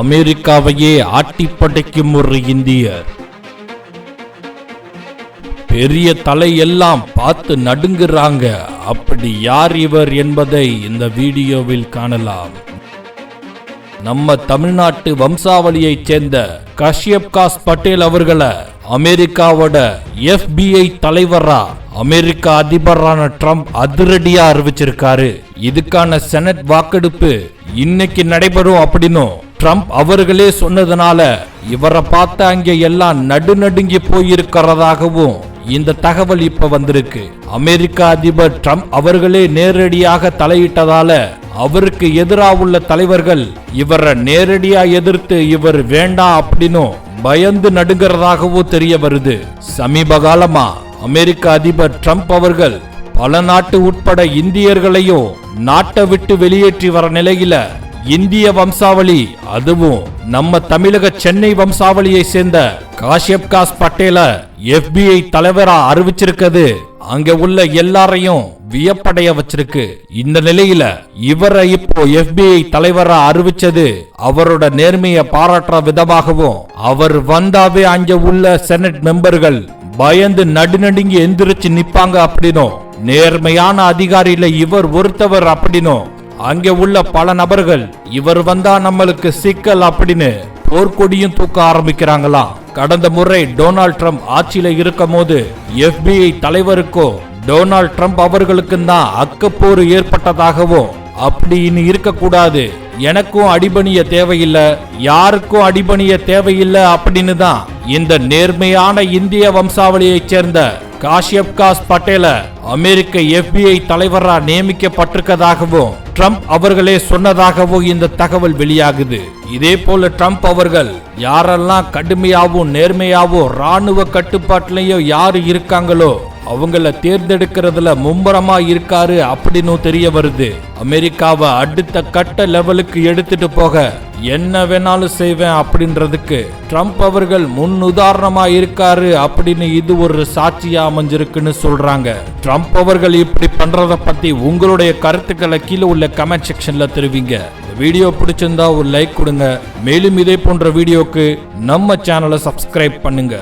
அமெரிக்காவையே ஆட்டிப்படைக்கும் ஒரு இந்தியர். பெரிய தலையெல்லாம் பார்த்து நடுங்குறாங்க. அப்படி யார் இவர் என்பதை இந்த வீடியோவில் காணலாம். நம்ம தமிழ்நாட்டு வம்சாவளியைச் சேர்ந்த கஷ்யப் காஸ் பட்டேல் அவர்களை அமெரிக்காவோட எஃபிஐ தலைவரா அமெரிக்க அதிபரான ட்ரம்ப் அதிரடியா அறிவிச்சிருக்காரு. இதுக்கான செனட் வாக்கெடுப்பு இன்னைக்கு நடைபெறும் அப்படின்னும் ட்ரம்ப் அவர்களே சொன்னதுனால இவரை பார்த்து அங்கே எல்லாம் நடுநடுங்கி போயிருக்கிறதாகவும் இந்த தகவல் இப்ப வந்திருக்கு. அமெரிக்க அதிபர் ட்ரம்ப் அவர்களே நேரடியாக தலையிட்டதால அவருக்கு எதிராக உள்ள தலைவர்கள் இவரை நேரடியா எதிர்த்து இவர் வேண்டாம் அப்படின்னும் பயந்து நடுங்கிறதாகவும் தெரிய வருது. சமீப காலமா அமெரிக்க அதிபர் ட்ரம்ப் அவர்கள் பல நாட்டு உட்பட இந்தியர்களையும் நாட்டை விட்டு வெளியேற்றி வர நிலையில இந்திய வம்சாவளி அதுவும் நம்ம தமிழக சென்னை வம்சாவளியை சேர்ந்த காஷ்யப் காஸ் பட்டேல எஃபிஐ தலைவரா அறிவிச்சிருக்கிறது. அங்க உள்ள எல்லாரையும் வியப்படைய வச்சிருக்கு. இந்த நிலையில இவரை இப்போ எஃபிஐ தலைவரா அறிவிச்சது அவரோட நேர்மையை பாராட்டுற விதமாகவும் அவர் வந்தாவே அங்க உள்ள செனட் மெம்பர்கள் பயந்து நடுநடுங்கி எந்திரிச்சு நிப்பாங்க அப்படின்னும் நேர்மையான அதிகாரியில இவர் ஒருத்தவர் அப்படின்னும் அங்கே உள்ள பல நபர்கள் இவர் வந்தா நம்மளுக்கு சிக்கல் அப்படின்னு போர்க்கொடியும் தூக்க ஆரம்பிக்கிறாங்களா? கடந்த முறை டொனால்ட் ட்ரம்ப் ஆட்சியில இருக்கும் போது எஃபிஐ தலைவருக்கோ டொனால்ட் ட்ரம்ப் அவர்களுக்கும் தான் அக்கப்போர் ஏற்பட்டதாகவும் அப்படி இனி இருக்கக்கூடாது. எனக்கும் அடிபணிய தேவையில்லை யாருக்கும் அடிபணிய தேவையில்லை அப்படின்னு தான் இந்த நேர்மையான இந்திய வம்சாவளியைச் சேர்ந்த காஷ்யப் காஸ் பட்டேல அமெரிக்க எஃபிஐ தலைவரா நியமிக்கப்பட்டிருக்கதாகவும் ட்ரம்ப் அவர்களே சொன்னதாகவும் இந்த தகவல் வெளியாகுது. இதே போல ட்ரம்ப் அவர்கள் யாரெல்லாம் கடுமையாவும் நேர்மையாவும் ராணுவ கட்டுப்பாட்டிலையும் யாரு இருக்காங்களோ அவங்கள தேர்ந்தெடுக்கிறதுல மும்முரமா இருக்காரு அப்படின்னு தெரிய வருது. அமெரிக்காவை அடுத்த கட்ட லெவலுக்கு எடுத்துட்டு போக என்ன வேணாலும் செய்வேன் அப்படின்றதுக்கு ட்ரம்ப் அவர்கள் முன் உதாரணமா இருக்காரு அப்படின்னு இது ஒரு சாட்சியா அமைஞ்சிருக்குன்னு சொல்றாங்க. ட்ரம்ப் அவர்கள் இப்படி பண்றதை பத்தி உங்களுடைய கருத்துக்களை கீழே உள்ள கமெண்ட் செக்ஷன்ல தெரிவிங்க. வீடியோ பிடிச்சிருந்தா ஒரு லைக் கொடுங்க. மேலும் இதே போன்ற வீடியோக்கு நம்ம சேனலை சப்ஸ்கிரைப் பண்ணுங்க.